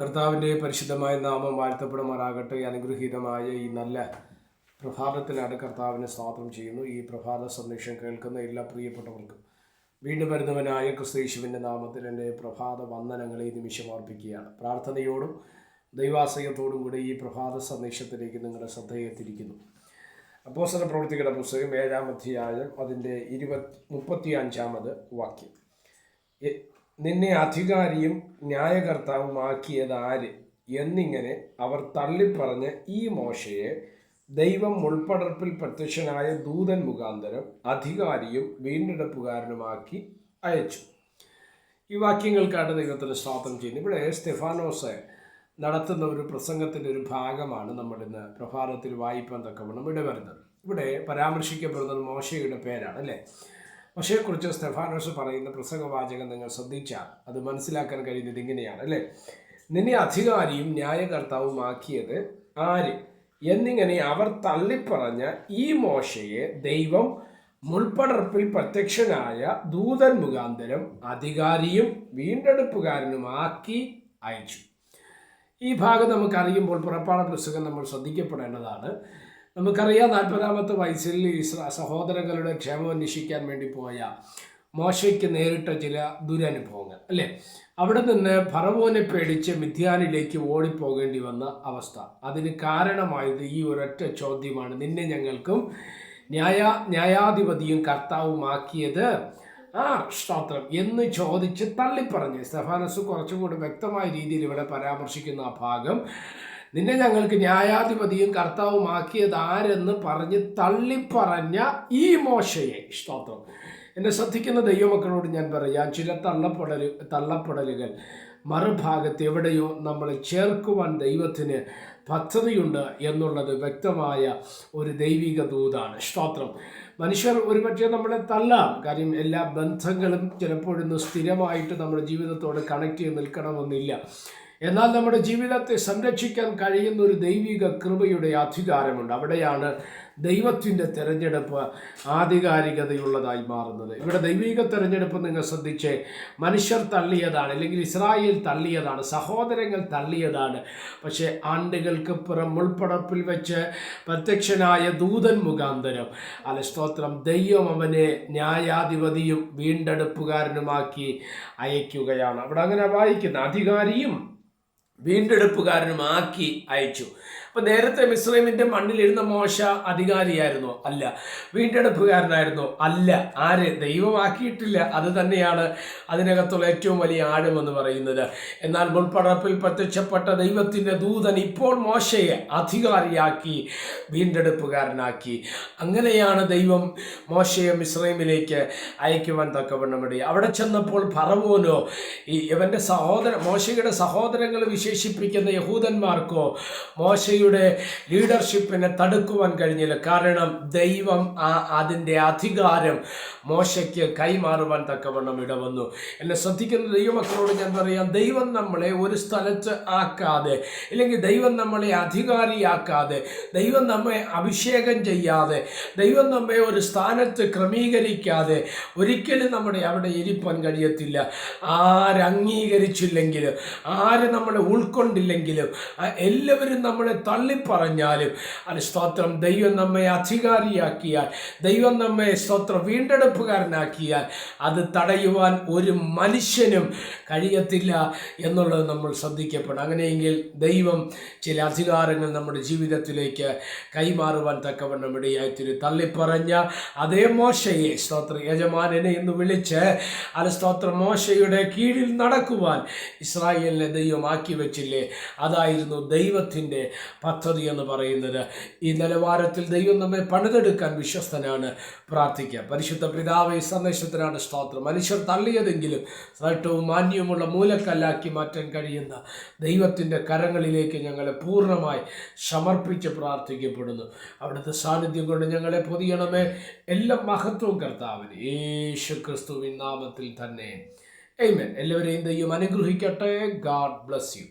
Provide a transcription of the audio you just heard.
കർത്താവിന്റെ പരിശുദ്ധമായ നാമം വാഴ്ത്തപ്പെടുമാറാകട്ടെ. അനുഗ്രഹീതമായ ഈ നല്ല പ്രഭാതത്തിലാണ് കർത്താവിനെ സ്വാതന്ത്ര്യം ചെയ്യുന്നു. ഈ പ്രഭാത സന്ദേശം കേൾക്കുന്ന എല്ലാ പ്രിയപ്പെട്ടവർക്കും. വീണ്ടും വരുന്നവനായ ക്രിസ്തീശുവിന്റെ നാമത്തിൽ എന്റെ പ്രഭാത വന്ദനങ്ങളെ നിമിഷം അർപ്പിക്കുകയാണ്. പ്രാർത്ഥനയോടും ദൈവാശ്രയത്തോടും കൂടി ഈ പ്രഭാത സന്ദേശത്തിലേക്ക് നിങ്ങളുടെ ശ്രദ്ധയെത്തിരിക്കുന്നു അപ്പോസന പ്രവർത്തികളുടെ പുസ്തകം ഏഴാം അധ്യായം അതിന്റെ ഇരുപത്തി മുപ്പത്തി അഞ്ചാമത് വാക്യം. നിന്നെ അധികാരിയും ന്യായകർത്താവുമാക്കിയത് ആര് എന്നിങ്ങനെ അവർ തള്ളിപ്പറഞ്ഞ ഈ മോശയെ ദൈവം മുൾപ്പടർപ്പിൽ പ്രത്യക്ഷനായ ദൂതൻ മുഖാന്തരം അധികാരിയും വീണ്ടെടുപ്പുകാരനുമാക്കി അയച്ചു. ഈ വാക്യങ്ങൾക്കാണ് ദൈവത്തിന് സ്വാതന്ത്ര്യം ചെയ്യുന്നത് ഇവിടെ സ്റ്റെഫാനോസ് നടത്തുന്ന ഒരു പ്രസംഗത്തിന്റെ ഒരു ഭാഗമാണ് നമ്മൾ ഇന്ന് പ്രഭാതത്തിൽ വായിപ്പാൻ തക്കവണ്ണം ഇടവരുന്നത് ഇവിടെ പരാമർശിക്കപ്പെടുന്നത് മോശയുടെ പേരാണ് അല്ലേ? മോശയെക്കുറിച്ച് സ്റ്റെഫാനോസ് പറയുന്ന പ്രസംഗവാചകം നിങ്ങൾ ശ്രദ്ധിച്ചാൽ അത് മനസ്സിലാക്കാൻ കഴിയുന്നത് ഇങ്ങനെയാണ് അല്ലേ? നിന്നെ അധികാരിയും ന്യായകർത്താവുമാക്കിയത് ആര്? എന്നിങ്ങനെ അവർ തള്ളിപ്പറഞ്ഞ ഈ മോശയെ ദൈവം മുൾപ്പടർപ്പിൽ പ്രത്യക്ഷനായ ദൂതൻ മുഖാന്തരം അധികാരിയും വീണ്ടെടുപ്പുകാരനുമാക്കി അയച്ചു. ഈ ഭാഗം നമുക്കറിയുമ്പോൾ പുറപ്പാട് പുസ്തകം നമ്മൾ ശ്രദ്ധിക്കപ്പെടേണ്ടതാണ്. നമുക്കറിയാം നാൽപ്പതാമത്തെ വയസ്സിൽ ഇസ്രാ സഹോദരങ്ങളുടെ ക്ഷേമം അന്വേഷിക്കാൻ വേണ്ടി പോയ മോശയ്ക്ക് നേരിട്ട ചില ദുരനുഭവങ്ങൾ അല്ലേ? അവിടെ നിന്ന് ഫറവോനെ പേടിച്ച് മിഥ്യാനിലേക്ക് ഓടിപ്പോകേണ്ടി വന്ന അവസ്ഥ. അതിന് കാരണമായത് ഈ ഒരൊറ്റ ചോദ്യമാണ്. നിന്നെ ഞങ്ങൾക്കും ന്യായ ന്യായാധിപതിയും കർത്താവുമാക്കിയത്. ആ സ്തോത്രം. എന്ന് ചോദിച്ച് തള്ളിപ്പറഞ്ഞ്. സ്തെഫാനസ് കുറച്ചും കൂടി വ്യക്തമായ രീതിയിൽ ഇവിടെ പരാമർശിക്കുന്ന ആ ഭാഗം നിന്നെ ഞങ്ങൾക്ക് ന്യായാധിപതിയും കർത്താവുമാക്കിയത് ആരെന്ന് പറഞ്ഞ് തള്ളിപ്പറഞ്ഞ ഈ മോശയെ. സ്തോത്രം. എന്നെ ശ്രദ്ധിക്കുന്ന ദൈവമക്കളോട് ഞാൻ പറയാം ചില തള്ളപ്പെടൽ തള്ളപ്പെടലുകൾ മറുഭാഗത്ത് എവിടെയോ നമ്മളെ ചേർക്കുവാൻ ദൈവത്തിന് പദ്ധതിയുണ്ട് എന്നുള്ളത് വ്യക്തമായ ഒരു ദൈവിക ദൂതാണ്. സ്തോത്രം. മനുഷ്യർ ഒരുപക്ഷെ നമ്മളെ തള്ളാം. കാര്യം എല്ലാ ബന്ധങ്ങളും ചിലപ്പോഴൊന്ന് സ്ഥിരമായിട്ട് നമ്മുടെ ജീവിതത്തോട് കണക്ട് ചെയ്ത് നിൽക്കണമെന്നില്ല. എന്നാൽ നമ്മുടെ ജീവിതത്തെ സംരക്ഷിക്കാൻ കഴിയുന്ന ഒരു ദൈവിക കൃപയുടെ അധികാരമുണ്ട്. അവിടെയാണ് ദൈവത്തിന്റെ തിരഞ്ഞെടുപ്പ് ആധികാരികതയുള്ളതായി മാറുന്നത്. ഇവിടെ ദൈവിക തിരഞ്ഞെടുപ്പ് നിങ്ങൾ ശ്രദ്ധിച്ച് മനുഷ്യർ തള്ളിയതാണ് അല്ലെങ്കിൽ ഇസ്രായേൽ തള്ളിയതാണ് സഹോദരങ്ങൾ തള്ളിയതാണ്. പക്ഷേ ആണ്ടുകൾക്ക് പുറം മുൾപ്പടപ്പിൽ വെച്ച് പ്രത്യക്ഷനായ ദൂതൻ മുഖാന്തരം അല്ല സ്തോത്രം ദൈവം അവനെ ന്യായാധിപതിയും വീണ്ടെടുപ്പുകാരനുമാക്കി അയക്കുകയാണ്. അവിടെ അങ്ങനെ വായിക്കുന്ന അധികാരിയും വീണ്ടെടുപ്പുകാരനുമാക്കി അയച്ചു. അപ്പം നേരത്തെ മിസ്രൈമിന്റെ മണ്ണിലിരുന്ന മോശ അധികാരിയായിരുന്നോ? അല്ല. വീണ്ടെടുപ്പുകാരനായിരുന്നോ? അല്ല. ആര്? ദൈവമാക്കിയിട്ടില്ല. അത് തന്നെയാണ് അതിനകത്തുള്ള ഏറ്റവും വലിയ ആഴമെന്ന് പറയുന്നത്. എന്നാൽ മുൾപ്പടപ്പിൽ പ്രത്യക്ഷപ്പെട്ട ദൈവത്തിന്റെ ദൂതൻ ഇപ്പോൾ മോശയെ അധികാരിയാക്കി വീണ്ടെടുപ്പുകാരനാക്കി. അങ്ങനെയാണ് ദൈവം മോശയെ മിസ്രൈമിലേക്ക് അയക്കുവാൻ തക്കവണ്ണം അവിടെ ചെന്നപ്പോൾ ഫറവോനോ ഈ ഇവന്റെ സഹോദര മോശയുടെ സഹോദരങ്ങൾ വിശേഷിപ്പിക്കുന്ന യഹൂദന്മാർക്കോ മോശയുടെ ലീഡർഷിപ്പിനെ തടുക്കുവാൻ കഴിഞ്ഞില്ല. കാരണം ദൈവം ആ അതിന്റെ അധികാരം മോശയ്ക്ക് കൈമാറുവാൻ തക്കവണ്ണം ഇടവന്നു. എന്നെ ശ്രദ്ധിക്കുന്ന ദൈവമക്കളോട് ഞാൻ പറയാം ദൈവം നമ്മളെ ഒരു സ്ഥലത്ത് ആക്കാതെ ഇല്ലെങ്കിൽ ദൈവം നമ്മളെ അധികാരിയാക്കാതെ ദൈവം നമ്മെ അഭിഷേകം ചെയ്യാതെ ദൈവം നമ്മെ ഒരു സ്ഥാനത്ത് ക്രമീകരിക്കാതെ ഒരിക്കലും നമ്മുടെ അവിടെ ഇരിപ്പാൻ കഴിയത്തില്ല. ആരംഗീകരിച്ചില്ലെങ്കിൽ ആര് നമ്മളെ ഉൾക്കൊണ്ടില്ലെങ്കിലും എല്ലാവരും നമ്മളെ തള്ളിപ്പറഞ്ഞാലും അത് സ്തോത്രം ദൈവം നമ്മെ അധികാരിയാക്കിയാൽ ദൈവം നമ്മെ സ്തോത്രം വീണ്ടെടുപ്പുകാരനാക്കിയാൽ അത് തടയുവാൻ ഒരു മനുഷ്യനും കഴിയത്തില്ല എന്നുള്ളത് നമ്മൾ ശ്രദ്ധിക്കപ്പെടണം. അങ്ങനെയെങ്കിൽ ദൈവം ചില അധികാരങ്ങൾ നമ്മുടെ ജീവിതത്തിലേക്ക് കൈമാറുവാൻ തക്കവണ്ണം ഇടയായിത്തിരി തള്ളിപ്പറഞ്ഞ അതേ മോശയെ സ്തോത്ര യജമാനനെ എന്ന് വിളിച്ച് അത് സ്തോത്ര മോശയുടെ കീഴിൽ നടക്കുവാൻ ഇസ്രായേലിനെ ദൈവമാക്കി ആക്കി വെച്ചില്ലേ? അതായിരുന്നു ദൈവത്തിന്റെ പദ്ധതി എന്ന് പറയുന്നത്. ഈ നിലവാരത്തിൽ ദൈവം നമ്മെ പണിതെടുക്കാൻ വിശ്വസ്തനാണ്. പ്രാർത്ഥിക്കുക പരിശുദ്ധ പിതാവ് സന്ദേശത്തിനാണ് സ്തോത്രം. മനുഷ്യർ തള്ളിയതെങ്കിലും ശ്രേഷ്ഠവും മാന്യവുമുള്ള മൂലക്കല്ലാക്കി മാറ്റാൻ കഴിയുന്ന ദൈവത്തിന്റെ കരങ്ങളിലേക്ക് ഞങ്ങളെ പൂർണമായി സമർപ്പിച്ച് പ്രാർത്ഥിക്കപ്പെടുന്നു. അവിടുത്തെ സാന്നിധ്യം കൊണ്ട് ഞങ്ങളെ പൊതിയണമേ. എല്ലാ മഹത്വവും കർത്താവിന്. യേശു ക്രിസ്തുവിൻ നാമത്തിൽ തന്നെ. Amen. എല്ലാവരെയും ദൈവം അനുഗ്രഹിക്കട്ടെ. God bless you